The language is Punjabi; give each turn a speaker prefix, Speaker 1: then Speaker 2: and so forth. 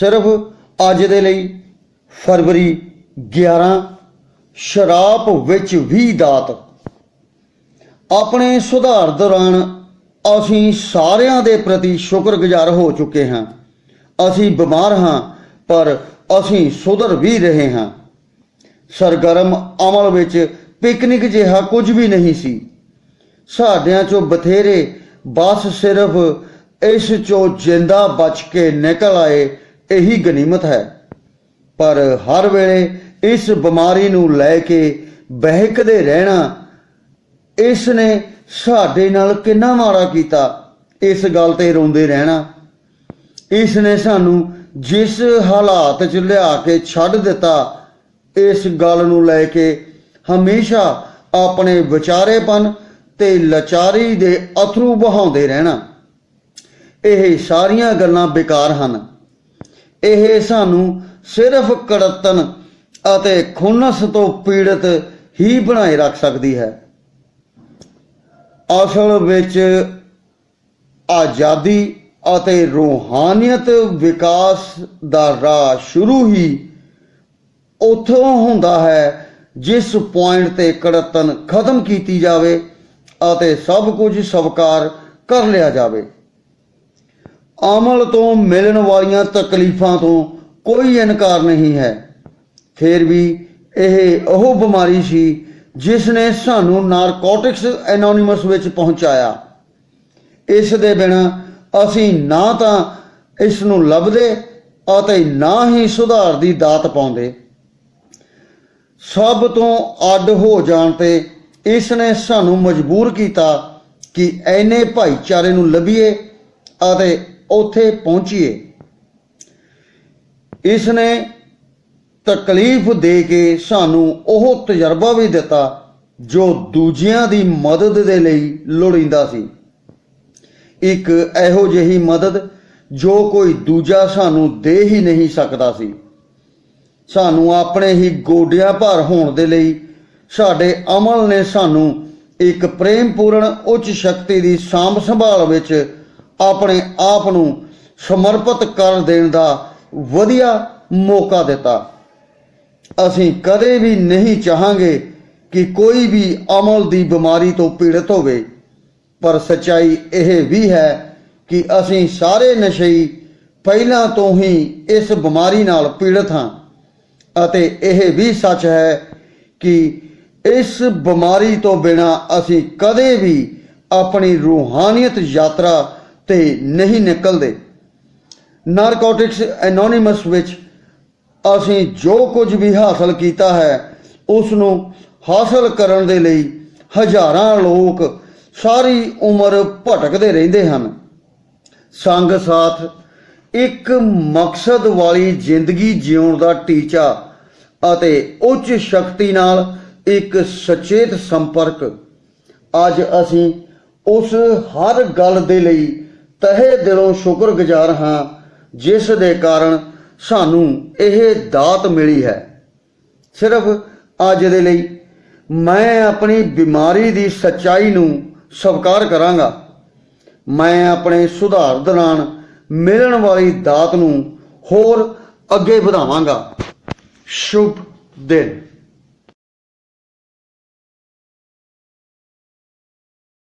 Speaker 1: ਸਿਰਫ ਅੱਜ ਦੇ ਲਈ ਫਰਵਰੀ 11 ਸ਼ਰਾਬ ਵਿੱਚ ਵੀ ਦਾਤ। ਆਪਣੇ ਸੁਧਾਰ ਦੌਰਾਨ ਅਸੀਂ ਸਾਰਿਆਂ ਦੇ ਪ੍ਰਤੀ ਸ਼ੁਕਰਗੁਜ਼ਾਰ ਹੋ ਚੁੱਕੇ ਹਾਂ। ਅਸੀਂ ਬਿਮਾਰ ਹਾਂ, ਪਰ ਅਸੀਂ ਸੁਧਰ ਵੀ ਰਹੇ ਹਾਂ। ਸਰਗਰਮ ਅਮਲ ਵਿੱਚ ਪਿਕਨਿਕ ਜਿਹਾ ਕੁਝ ਵੀ ਨਹੀਂ ਸੀ। ਸਾਡਿਆਂ ਚੋਂ ਬਥੇਰੇ ਬਸ ਸਿਰਫ ਇਸ ਚੋਂ ਜਿੰਦਾ ਬਚ ਕੇ ਨਿਕਲ ਆਏ ਇਹੀ ਗਨੀਮਤ ਹੈ। ਪਰ ਹਰ ਵੇਲੇ ਇਸ ਬਿਮਾਰੀ ਨੂੰ ਲੈ ਕੇ ਬਹਿਕਦੇ ਰਹਿਣਾ ਇਸ ਨੇ ਸਾਡੇ ਨਾਲ ਕਿੰਨਾ ਮਾੜਾ ਕੀਤਾ। ਇਸ ਗੱਲ ਤੇ ਰੋਂਦੇ ਰਹਿਣਾ। ਇਸ ਨੇ ਸਾਨੂੰ ਜਿਸ ਹਾਲਾਤ 'ਚ ਲਿਆ ਕੇ ਛੱਡ ਦਿੱਤਾ, ਇਸ ਗੱਲ ਨੂੰ ਲੈ ਕੇ ਹਮੇਸ਼ਾ ਆਪਣੇ ਵਿਚਾਰੇਪਨ ਤੇ ਲਾਚਾਰੀ ਦੇ ਅਥਰੂ ਬਹਾਉਂਦੇ ਰਹਿਣਾ। ਇਹ ਸਾਰੀਆਂ ਗੱਲਾਂ ਬੇਕਾਰ ਹਨ। ਇਹ ਸਾਨੂੰ ਸਿਰਫ ਕੜਤਨ ਅਤੇ ਖੁੰਨਸ ਤੋਂ ਪੀੜਤ ਹੀ ਬਣਾਈ ਰੱਖ ਸਕਦੀ ਹੈ। ਅਸਲ ਵਿੱਚ ਆਜ਼ਾਦੀ ਅਤੇ ਰੂਹਾਨੀਅਤ ਵਿਕਾਸ ਦਾ ਰਾਹ ਸ਼ੁਰੂ ਹੀ ਉੱਥੋਂ ਹੁੰਦਾ ਹੈ ਜਿਸ ਪੁਆਇੰਟ ਤੇ ਕੜਤਨ ਖਤਮ ਕੀਤੀ ਜਾਵੇ ਅਤੇ ਸਭ ਕੁਝ ਸਵਕਾਰ ਕਰ ਲਿਆ ਜਾਵੇ। ਅਮਲ ਤੋਂ ਮਿਲਣ ਵਾਲੀਆਂ ਤਕਲੀਫਾਂ ਤੋਂ ਕੋਈ ਇਨਕਾਰ ਨਹੀਂ ਹੈ। ਫਿਰ ਵੀ ਇਹ ਉਹ ਬਿਮਾਰੀ ਸੀ ਜਿਸ ਨੇ ਸਾਨੂੰ ਨਾਰਕੋਟਿਕਸ ਐਨੋਨਿਮਸ ਵਿੱਚ ਪਹੁੰਚਾਇਆ। ਇਸ ਦੇ ਬਿਨਾ ਅਸੀਂ ਨਾ ਤਾਂ ਇਸ ਨੂੰ ਲੱਭਦੇ ਅਤੇ ਨਾ ਹੀ ਸੁਧਾਰ ਦੀ ਦਾਤ ਪਾਉਂਦੇ। ਸਭ ਤੋਂ ਅੱਡ ਹੋ ਜਾਣ ਤੇ ਇਸ ਨੇ ਸਾਨੂੰ ਮਜਬੂਰ ਕੀਤਾ ਕਿ ਐਨੇ ਭਾਈਚਾਰੇ ਨੂੰ ਲੱਭੀਏ ਅਤੇ ਉੱਥੇ ਪਹੁੰਚੀਏ। ਇਸ ਨੇ ਤਕਲੀਫ ਦੇ ਕੇ ਸਾਨੂੰ ਉਹ ਤਜਰਬਾ ਵੀ ਦਿੱਤਾ ਜੋ ਦੂਜਿਆਂ ਦੀ ਮਦਦ ਦੇ ਲਈ ਲੋੜੀਂਦਾ ਸੀ। ਇੱਕ ਇਹੋ ਜਿਹੀ ਮਦਦ ਜੋ ਕੋਈ ਦੂਜਾ ਸਾਨੂੰ ਦੇ ਹੀ ਨਹੀਂ ਸਕਦਾ ਸੀ। ਸਾਨੂੰ ਆਪਣੇ ਹੀ ਗੋਡਿਆਂ ਭਰ ਹੋਣ ਦੇ ਲਈ ਸਾਡੇ ਅਮਲ ਨੇ ਸਾਨੂੰ ਇੱਕ ਪ੍ਰੇਮਪੂਰਨ ਉੱਚ ਸ਼ਕਤੀ ਦੀ ਸਾਂਭ ਸੰਭਾਲ ਵਿੱਚ ਆਪਣੇ ਆਪ ਨੂੰ ਸਮਰਪਿਤ ਕਰ ਦੇਣ ਦਾ ਵਧੀਆ ਮੌਕਾ ਦਿੱਤਾ। ਅਸੀਂ ਕਦੇ ਵੀ ਨਹੀਂ ਚਾਹਾਂਗੇ ਕਿ ਕੋਈ ਵੀ ਅਮਲ ਦੀ ਬਿਮਾਰੀ ਤੋਂ ਪੀੜਤ ਹੋਵੇ, ਪਰ ਸਚਾਈ ਇਹ ਵੀ ਹੈ ਕਿ ਅਸੀਂ ਸਾਰੇ ਨਸ਼ਈ ਪਹਿਲਾਂ ਤੋਂ ਹੀ ਇਸ ਬਿਮਾਰੀ ਨਾਲ ਪੀੜਤ ਹਾਂ ਅਤੇ ਇਹ ਵੀ ਸੱਚ ਹੈ ਕਿ ਇਸ ਬਿਮਾਰੀ ਤੋਂ ਬਿਨਾ ਅਸੀਂ ਕਦੇ ਵੀ ਆਪਣੀ ਰੂਹਾਨੀਅਤ ਯਾਤਰਾ ਤੇ ਨਹੀਂ ਨਿਕਲਦੇ। ਨਾਰਕੋਟਿਕਸ ਐਨੋਨਿਮਸ ਵਿੱਚ ਅਸੀਂ ਜੋ ਕੁਝ ਵੀ ਹਾਸਲ ਕੀਤਾ ਹੈ ਉਸ ਨੂੰ ਹਾਸਲ ਕਰਨ ਦੇ ਲਈ ਹਜ਼ਾਰਾਂ ਲੋਕ ਸਾਰੀ ਉਮਰ ਭਟਕਦੇ ਰਹਿੰਦੇ ਹਨ। ਸੰਗ ਸਾਥ, ਇੱਕ ਮਕਸਦ ਵਾਲੀ ਜ਼ਿੰਦਗੀ ਜਿਉਣ ਦਾ ਟੀਚਾ ਅਤੇ ਉੱਚ ਸ਼ਕਤੀ ਨਾਲ ਇੱਕ ਸਚੇਤ ਸੰਪਰਕ। ਅੱਜ ਅਸੀਂ ਉਸ ਹਰ ਗੱਲ ਦੇ ਲਈ ਤਹਿ ਦਿਲੋਂ ਸ਼ੁਕਰਗੁਜ਼ਾਰ ਹਾਂ, ਜਿਸ ਦੇ ਕਾਰਨ ਸਾਨੂੰ ਇਹ ਦਾਤ ਮਿਲੀ ਹੈ। ਸਿਰਫ ਅੱਜ ਦੇ ਲਈ ਮੈਂ ਆਪਣੀ ਬਿਮਾਰੀ ਦੀ ਸੱਚਾਈ ਨੂੰ ਸਵੀਕਾਰ ਕਰਾਂਗਾ। ਮੈਂ ਆਪਣੇ ਸੁਧਾਰ ਦੌਰਾਨ ਮਿਲਣ ਵਾਲੀ ਦਾਤ ਨੂੰ ਹੋਰ ਅੱਗੇ ਵਧਾਵਾਂਗਾ। ਸ਼ੁਭ ਦਿਨ।